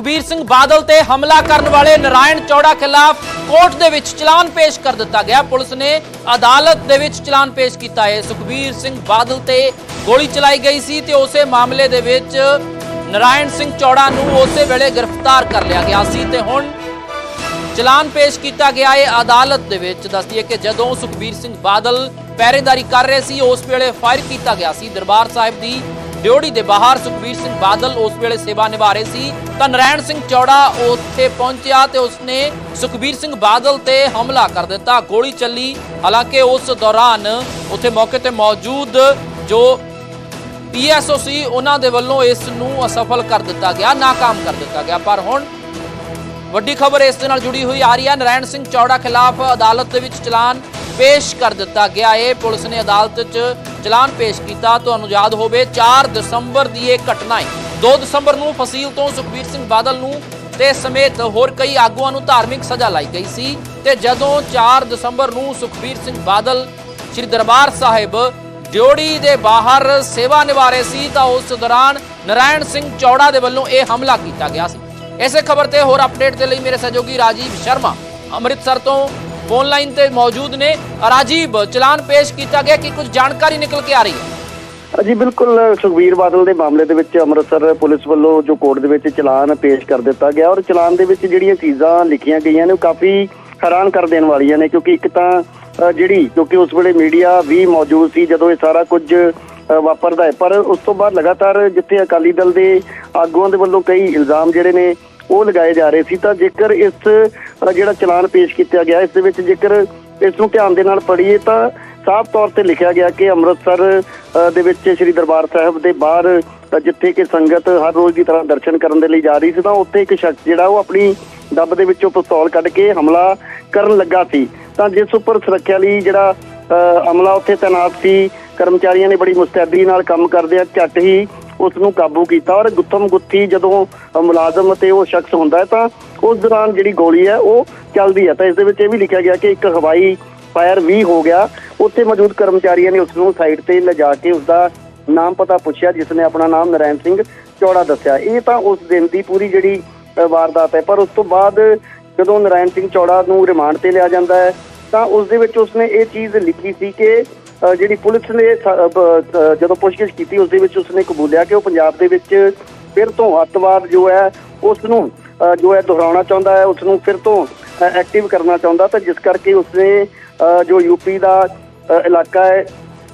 ਸੁਖਬੀਰ ਸਿੰਘ ਬਾਦਲ ਤੇ ਹਮਲਾ ਕਰਨ ਵਾਲੇ ਨਰਾਇਣ ਚੌੜਾ ਖਿਲਾਫ ਕੋਰਟ ਦੇ ਵਿੱਚ ਚਲਾਨ ਪੇਸ਼ ਕਰ ਦਿੱਤਾ ਗਿਆ। ਪੁਲਿਸ ਨੇ ਅਦਾਲਤ ਦੇ ਵਿੱਚ ਚਲਾਨ ਪੇਸ਼ ਕੀਤਾ। ਹੈ ਸੁਖਬੀਰ ਸਿੰਘ ਬਾਦਲ ਤੇ ਗੋਲੀ ਚਲਾਈ ਗਈ ਸੀ ਤੇ ਉਸੇ ਮਾਮਲੇ ਦੇ ਵਿੱਚ ਨਰਾਇਣ ਸਿੰਘ ਚੌੜਾ ਨੂੰ ਉਸੇ ਵੇਲੇ ਗ੍ਰਿਫਤਾਰ ਕਰ ਲਿਆ ਗਿਆ ਸੀ ਤੇ ਹੁਣ ਚਲਾਨ ਪੇਸ਼ ਕੀਤਾ ਗਿਆ ਹੈ ਅਦਾਲਤ ਦੇ ਵਿੱਚ। ਦੱਸਦੀ ਕਿ ਜਦੋਂ ਸੁਖਬੀਰ ਸਿੰਘ ਬਾਦਲ ਪਹਿਰੇਦਾਰੀ ਕਰ ਰਹੇ ਸੀ, ਉਸ ਵੇਲੇ ਫਾਇਰ ਕੀਤਾ ਗਿਆ ਸੀ। ਦਰਬਾਰ ਸਾਹਿਬ ਦੀ ਡਿਓੜੀ ਦੇ ਬਾਹਰ ਸੁਖਬੀਰ ਸਿੰਘ ਬਾਦਲ ਉਸ ਵੇਲੇ ਸੇਵਾ ਨਿਭਾ ਰਹੇ ਸੀ। ਤਾਂ ਨਰਾਇਣ ਸਿੰਘ ਚੌੜਾ ਉੱਥੇ ਪਹੁੰਚਿਆ ਤੇ ਉਸਨੇ ਸੁਖਬੀਰ ਸਿੰਘ ਬਾਦਲ ਤੇ ਹਮਲਾ ਕਰ ਦਿੱਤਾ। ਗੋਲੀ ਚੱਲੀ। ਹਾਲਾਂਕਿ ਉਸ ਦੌਰਾਨ ਉੱਥੇ ਮੌਕੇ ਤੇ ਮੌਜੂਦ ਜੋ ਪੀਐਸਓ ਸੀ, ਉਹਨਾਂ ਦੇ ਵੱਲੋਂ ਇਸ ਨੂੰ ਅਸਫਲ ਕਰ ਦਿੱਤਾ ਗਿਆ, ਨਾਕਾਮ ਕਰ ਦਿੱਤਾ ਗਿਆ। ਪਰ ਹੁਣ ਵੱਡੀ ਖਬਰ ਇਸ ਦੇ ਨਾਲ ਜੁੜੀ ਹੋਈ ਆ ਰਹੀ ਹੈ ਨਰਾਇਣ ਸਿੰਘ ਚੌੜਾ ਖਿਲਾਫ ਅਦਾਲਤ ਦੇ ਵਿੱਚ ਚਲਾਨ ਪੇਸ਼ ਕਰ ਦਿੱਤਾ ਗਿਆ। ਹੈ ਪੁਲਿਸ ਨੇ ਅਦਾਲਤ 'ਚ ਚਲਾਨ ਪੇਸ਼ ਕੀਤਾ। ਤੁਹਾਨੂੰ ਯਾਦ ਹੋਵੇ 4 ਦਸੰਬਰ ਦੀ ਇਹ ਘਟਨਾ ਹੈ। 2 ਦਸੰਬਰ ਨੂੰ ਫਸੀਲ ਤੋਂ ਸੁਖਬੀਰ ਸਿੰਘ ਬਾਦਲ ਨੂੰ ਤੇ ਸਮੇਤ ਹੋਰ ਕਈ ਆਗੂਆਂ ਨੂੰ ਧਾਰਮਿਕ ਸਜ਼ਾ ਲਾਈ ਗਈ ਸੀ। ਤੇ ਜਦੋਂ 4 ਦਸੰਬਰ ਨੂੰ ਸੁਖਬੀਰ ਸਿੰਘ ਬਾਦਲ ਸ੍ਰੀ ਦਰਬਾਰ ਸਾਹਿਬ ਡਿਓੜੀ ਦੇ ਬਾਹਰ ਸੇਵਾ ਨਿਭਾ ਰਹੇ ਸੀ, ਤਾਂ ਉਸ ਦੌਰਾਨ ਨਰਾਇਣ ਸਿੰਘ ਚੌੜਾ ਦੇ ਵੱਲੋਂ ਇਹ ਹਮਲਾ ਕੀਤਾ ਗਿਆ ਸੀ। ਇਸੇ ਖਬਰ ਤੇ ਹੋਰ ਅਪਡੇਟ ਦੇ ਲਈ ਮੇਰੇ ਸਹਿਯੋਗੀ ਰਾਜੀਵ ਸ਼ਰਮਾ ਅੰਮ੍ਰਿਤਸਰ ਤੋਂ ਫੋਨ ਲਾਈਨ ਤੇ ਮੌਜੂਦ ਨੇ ਰਾਜੀਵ ਚਲਾਨ ਪੇਸ਼ ਕੀਤਾ ਗਿਆ ਕਿ ਕੁਝ ਜਾਣਕਾਰੀ ਨਿਕਲ ਕੇ ਆ ਰਹੀ ਹੈ ਜੀ ਬਿਲਕੁਲ ਸੁਖਬੀਰ ਬਾਦਲ ਦੇ ਮਾਮਲੇ ਦੇ ਵਿੱਚ ਅੰਮ੍ਰਿਤਸਰ ਪੁਲਿਸ ਵੱਲੋਂ ਜੋ ਕੋਰਟ ਦੇ ਵਿੱਚ ਚਲਾਨ ਪੇਸ਼ ਕਰ ਦਿੱਤਾ ਗਿਆ ਔਰ ਚਲਾਨ ਦੇ ਵਿੱਚ ਜਿਹੜੀਆਂ ਚੀਜ਼ਾਂ ਲਿਖੀਆਂ ਗਈਆਂ ਨੇ ਉਹ ਕਾਫੀ ਹੈਰਾਨ ਕਰ ਦੇਣ ਵਾਲੀਆਂ ਨੇ ਕਿਉਂਕਿ ਇੱਕ ਤਾਂ ਜਿਹੜੀ ਕਿਉਂਕਿ ਉਸ ਵੇਲੇ ਮੀਡੀਆ ਵੀ ਮੌਜੂਦ ਸੀ ਜਦੋਂ ਇਹ ਸਾਰਾ ਕੁਝ ਵਾਪਰਦਾ ਹੈ ਪਰ ਉਸ ਤੋਂ ਬਾਅਦ ਲਗਾਤਾਰ ਜਿੱਥੇ ਅਕਾਲੀ ਦਲ ਦੇ ਆਗੂਆਂ ਦੇ ਵੱਲੋਂ ਕਈ ਇਲਜ਼ਾਮ ਜਿਹੜੇ ਨੇ ਉਹ ਲਗਾਏ ਜਾ ਰਹੇ ਸੀ ਤਾਂ ਜੇਕਰ ਇਸ ਜਿਹੜਾ ਚਲਾਨ ਪੇਸ਼ ਕੀਤਾ ਗਿਆ ਇਸ ਦੇ ਵਿੱਚ ਜੇਕਰ ਇਸ ਨੂੰ ਧਿਆਨ ਦੇ ਨਾਲ ਪੜ੍ਹੀਏ ਤਾਂ ਸਾਫ਼ ਤੌਰ ਤੇ ਲਿਖਿਆ ਗਿਆ ਕਿ ਅੰਮ੍ਰਿਤਸਰ ਦੇ ਵਿੱਚ ਸ੍ਰੀ ਦਰਬਾਰ ਸਾਹਿਬ ਦੇ ਬਾਹਰ ਜਿੱਥੇ ਕਿ ਸੰਗਤ ਹਰ ਰੋਜ਼ ਦੀ ਤਰ੍ਹਾਂ ਦਰਸ਼ਨ ਕਰਨ ਦੇ ਲਈ ਜਾ ਰਹੀ ਸੀ ਤਾਂ ਉੱਥੇ ਇੱਕ ਸ਼ਖਸ ਜਿਹੜਾ ਉਹ ਆਪਣੀ ਡੱਬ ਦੇ ਵਿੱਚੋਂ ਪਿਸਤੌਲ ਕੱਢ ਕੇ ਹਮਲਾ ਕਰਨ ਲੱਗਾ ਸੀ। ਤਾਂ ਜਿਸ ਉੱਪਰ ਸੁਰੱਖਿਆ ਲਈ ਜਿਹੜਾ ਅ, ਅਮਲਾ ਉੱਥੇ ਤੈਨਾਤ ਸੀ ਕਰਮਚਾਰੀਆਂ ਨੇ ਬੜੀ ਮੁਸਤੈਦੀ ਨਾਲ ਕੰਮ ਕਰਦਿਆਂ ਝੱਟ ਹੀ ਉਸ ਨੂੰ ਕਾਬੂ ਕੀਤਾ ਔਰ ਗੁੱਥਮ ਗੁੱਥੀ ਜਦੋਂ ਮੁਲਾਜ਼ਮ ਤੇ ਉਹ ਸ਼ਖਸ ਹੁੰਦਾ ਤਾਂ ਉਸ ਦੌਰਾਨ ਜਿਹੜੀ ਗੋਲੀ ਹੈ ਉਹ ਚੱਲਦੀ ਹੈ। ਤਾਂ ਇਸ ਦੇ ਵਿੱਚ ਇਹ ਵੀ ਲਿਖਿਆ ਗਿਆ ਕਿ ਇੱਕ ਹਵਾਈ ਫਾਇਰ ਵੀ ਹੋ ਗਿਆ। ਉੱਥੇ ਮੌਜੂਦ ਕਰਮਚਾਰੀਆਂ ਨੇ ਉਸ ਨੂੰ ਸਾਈਡ ਤੇ ਲਿਜਾ ਕੇ ਉਸ ਦਾ ਨਾਮ ਪਤਾ ਪੁੱਛਿਆ, ਜਿਸ ਨੇ ਆਪਣਾ ਨਾਮ ਨਰੈਣ ਸਿੰਘ ਚੌੜਾ ਦੱਸਿਆ। ਇਹ ਤਾਂ ਉਸ ਦਿਨ ਦੀ ਪੂਰੀ ਜਿਹੜੀ ਵਾਰਦਾਤ ਹੈ। ਪਰ ਉਸ ਤੋਂ ਬਾਅਦ ਜਦੋਂ ਨਰਾਇਣ ਸਿੰਘ ਚੌੜਾ ਨੂੰ ਰਿਮਾਂਡ ਤੇ ਲਿਆ ਜਾਂਦਾ ਹੈ, ਤਾਂ ਉਸ ਦੇ ਵਿੱਚ ਉਸਨੇ ਇਹ ਚੀਜ਼ ਲਿਖੀ ਸੀ ਕਿ ਜਿਹੜੀ ਪੁਲਿਸ ਨੇ ਜਦੋਂ ਪੁੱਛਗਿੱਛ ਕੀਤੀ ਉਸ ਦੇ ਵਿੱਚ ਉਸਨੇ ਕਬੂਲਿਆ ਕਿ ਉਹ ਪੰਜਾਬ ਦੇ ਵਿੱਚ ਫਿਰ ਤੋਂ ਅੱਤਵਾਦ ਜੋ ਹੈ ਉਸ ਨੂੰ ਜੋ ਹੈ ਦੁਹਰਾਉਣਾ ਚਾਹੁੰਦਾ ਹੈ ਉਸ ਨੂੰ ਫਿਰ ਤੋਂ ਐਕਟਿਵ ਕਰਨਾ ਚਾਹੁੰਦਾ ਤਾਂ ਜਿਸ ਕਰਕੇ ਉਸਨੇ ਜੋ ਯੂਪੀ ਦਾ ਇਲਾਕਾ ਹੈ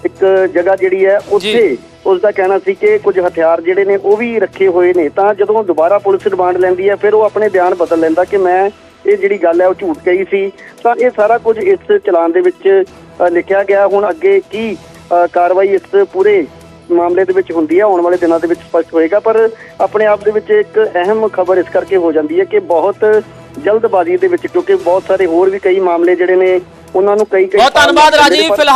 ਇੱਕ ਜਗ੍ਹਾ ਜਿਹੜੀ ਹੈ ਉੱਥੇ ਉਸ ਦਾ ਕਹਿਣਾ ਸੀ ਕਿ ਕੁਝ ਹਥਿਆਰ ਜਿਹੜੇ ਨੇ ਉਹ ਵੀ ਰੱਖੇ ਹੋਏ ਨੇ। ਤਾਂ ਜਦੋਂ ਦੁਬਾਰਾ ਪੁਲਿਸ ਰਿਮਾਂਡ ਲੈਂਦੀ ਹੈ ਫਿਰ ਉਹ ਆਪਣੇ ਬਿਆਨ ਬਦਲ ਲੈਂਦਾ ਕਿ ਮੈਂ ਇਹ ਜਿਹੜੀ ਗੱਲ ਹੈ ਉਹ ਝੂਠ ਕਹੀ ਸੀ। ਤਾਂ ਇਹ ਸਾਰਾ ਕੁਝ ਇਸ ਚਲਾਨ ਦੇ ਵਿੱਚ ਲਿਖਿਆ ਗਿਆ। ਹੁਣ ਅੱਗੇ ਕੀ ਕਾਰਵਾਈ ਇਸ ਪੂਰੇ ਮਾਮਲੇ ਦੇ ਵਿੱਚ ਹੁੰਦੀ ਹੈ? ਆਉਣ ਵਾਲੇ ਦਿਨਾਂ ਦੇ ਵਿੱਚ ਸਪਸ਼ਟ ਹੋਏਗਾ। ਪਰ ਆਪਣੇ ਆਪ ਦੇ ਵਿੱਚ ਇੱਕ ਅਹਿਮ ਖਬਰ ਇਸ ਕਰਕੇ ਹੋ ਜਾਂਦੀ ਹੈ ਕਿ ਬਹੁਤ ਜਲਦਬਾਜ਼ੀ ਦੇ ਵਿੱਚ ਕਿਉਂਕਿ ਬਹੁਤ ਸਾਰੇ ਹੋਰ ਵੀ ਕਈ ਮਾਮਲੇ ਜਿਹੜੇ ਨੇ ਉਹਨਾਂ ਨੂੰ ਕਈ ਕਈ ਬਹੁਤ ਧੰਨਵਾਦ ਰਾਜੀਵ। ਫਿਲਹਾਲ